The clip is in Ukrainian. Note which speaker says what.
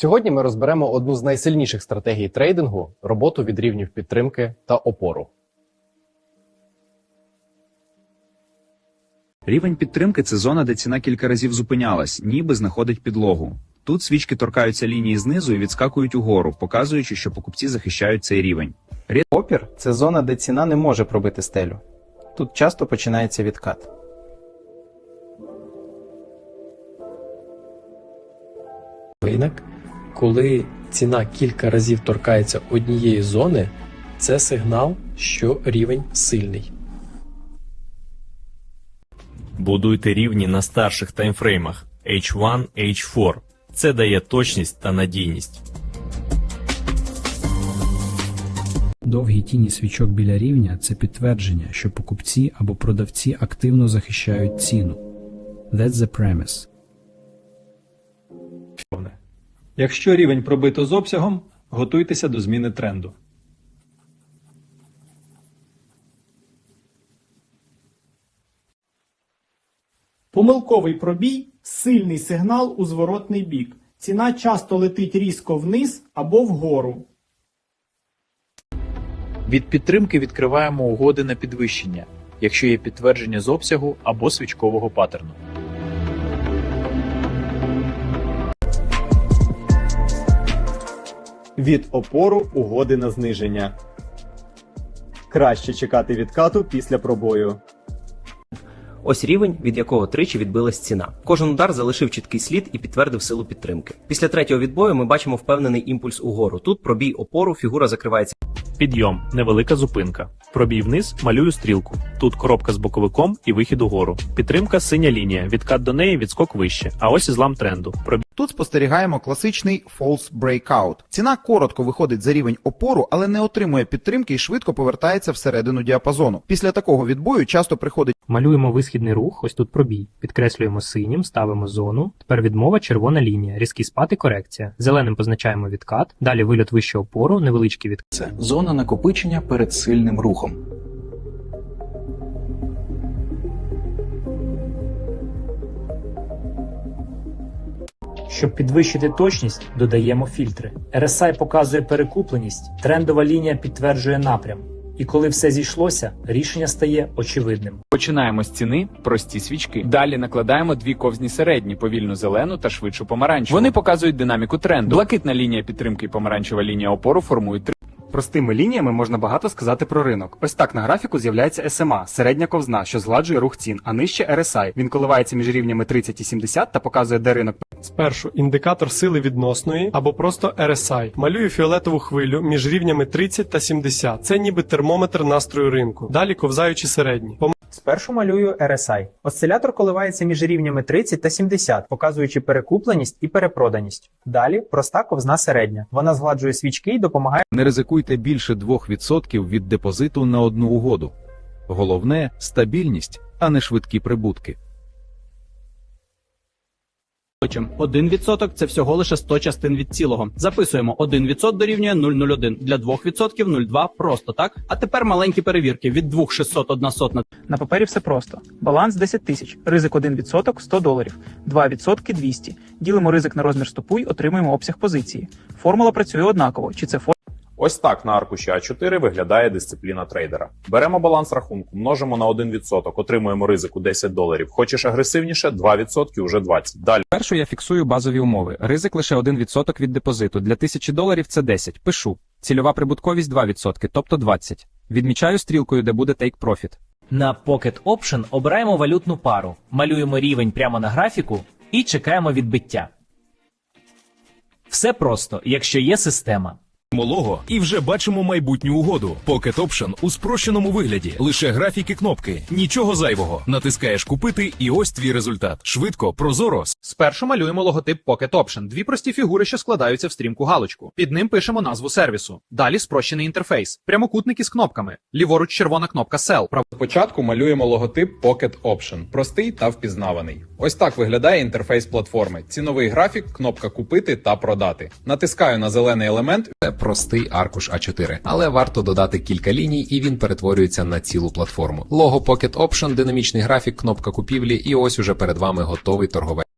Speaker 1: Сьогодні ми розберемо одну з найсильніших стратегій трейдингу роботу від рівнів підтримки та опору.
Speaker 2: Рівень підтримки це зона, де ціна кілька разів зупинялась, ніби знаходить підлогу. Тут свічки торкаються лінії знизу і відскакують угору, показуючи, що покупці захищають цей рівень.
Speaker 3: Опір це зона, де ціна не може пробити стелю. Тут часто починається відкат.
Speaker 4: ринок, коли ціна кілька разів торкається однієї зони, це сигнал, що рівень сильний.
Speaker 5: Будуйте рівні на старших таймфреймах H1, H4. Це дає точність та надійність.
Speaker 6: Довгі тіні свічок біля рівня це підтвердження, що покупці або продавці активно захищають ціну. That's the premise.
Speaker 7: Якщо рівень пробито з обсягом, готуйтеся до зміни тренду.
Speaker 8: Помилковий пробій сильний сигнал у зворотний бік. Ціна часто летить різко вниз або вгору.
Speaker 9: Від підтримки відкриваємо угоди на підвищення, якщо є підтвердження з обсягу або свічкового паттерну.
Speaker 10: Від опору угоди на зниження. Краще чекати відкату після пробою.
Speaker 11: Ось рівень, від якого тричі відбилась ціна. Кожен удар залишив чіткий слід і підтвердив силу підтримки. Після третього відбою ми бачимо впевнений імпульс угору. Тут пробій опору, фігура закривається.
Speaker 12: Підйом, невелика зупинка. Пробій вниз, малюю стрілку. Тут коробка з боковиком і вихід угору. Підтримка синя лінія. Відкат до неї, відскок вище. А ось і злам тренду. Пробій
Speaker 13: Тут спостерігаємо класичний false breakout. Ціна коротко виходить за рівень опору, але не отримує підтримки і швидко повертається всередину діапазону. Після такого відбою часто приходить
Speaker 14: Малюємо висхідний рух, ось тут пробій. Підкреслюємо синім, ставимо зону. Тепер відмова, червона лінія, різкий спад і корекція. Зеленим позначаємо відкат, далі вильот вище опору, невеличкий відкат.
Speaker 3: Це зона накопичення перед сильним рухом.
Speaker 14: Щоб підвищити точність, додаємо фільтри. RSI показує перекупленість, трендова лінія підтверджує напрям. І коли все зійшлося, рішення стає очевидним.
Speaker 9: Починаємо з ціни прості свічки. Далі накладаємо дві ковзні середні, повільну зелену та швидшу помаранчеву. Вони показують динаміку тренду. Блакитна лінія підтримки і помаранчева лінія опору формують три.
Speaker 15: Простими лініями можна багато сказати про ринок. Ось так на графіку з'являється SMA – середня ковзна, що згладжує рух цін, а нижче RSI. Він коливається між рівнями 30 і 70 та показує, де ринок
Speaker 4: Спершу індикатор сили відносної або просто RSI. Малюю фіолетову хвилю між рівнями 30 та 70. Це ніби термометр настрою ринку. Далі ковзаючи середні.
Speaker 3: Спершу малюю RSI. Осцилятор коливається між рівнями 30 та 70, показуючи перекупленість і перепроданість. Далі проста ковзна середня. Вона згладжує свічки і допомагає.
Speaker 16: Не ризикуйте більше 2% від депозиту на одну угоду. Головне стабільність, а не швидкі прибутки.
Speaker 17: 1% – це всього лише 100 частин від цілого. Записуємо 1% дорівнює 0,01. Для 2% 0,2 просто так. А тепер маленькі перевірки від 2600 одна сотна.
Speaker 18: На папері все просто. Баланс 10 тисяч, ризик 1% 100 доларів, 2% 200. Ділимо ризик на розмір стопу й отримуємо обсяг позиції. Формула працює однаково. Чи це формула?
Speaker 19: Ось так на аркуші А4 виглядає дисципліна трейдера. Беремо баланс рахунку, множимо на 1%, отримуємо ризику 10 доларів. Хочеш агресивніше 2% уже 20. Далі.
Speaker 15: Першу я фіксую базові умови. Ризик лише 1% від депозиту. Для 1000 доларів це 10. Пишу. Цільова прибутковість 2%, тобто 20. Відмічаю стрілкою, де буде take profit.
Speaker 11: На Pocket Option обираємо валютну пару, малюємо рівень прямо на графіку і чекаємо відбиття. Все просто, якщо є система.
Speaker 20: Лого і вже бачимо майбутню угоду. Pocket Option у спрощеному вигляді. Лише графіки кнопки. Нічого зайвого. Натискаєш купити, і ось твій результат. Швидко, прозоро.
Speaker 9: Спершу малюємо логотип Pocket Option. Дві прості фігури, що складаються в стрімку галочку. Під ним пишемо назву сервісу. Далі спрощений інтерфейс. Прямокутники з кнопками. Ліворуч червона кнопка Sell.
Speaker 7: Спочатку малюємо логотип Pocket Option, простий та впізнаваний. Ось так виглядає інтерфейс платформи. Ціновий графік, кнопка купити та продати. Натискаю на зелений елемент.
Speaker 1: Простий аркуш А4, але варто додати кілька ліній, і він перетворюється на цілу платформу. Лого Pocket Option, динамічний графік, кнопка купівлі, і ось уже перед вами готовий торговець.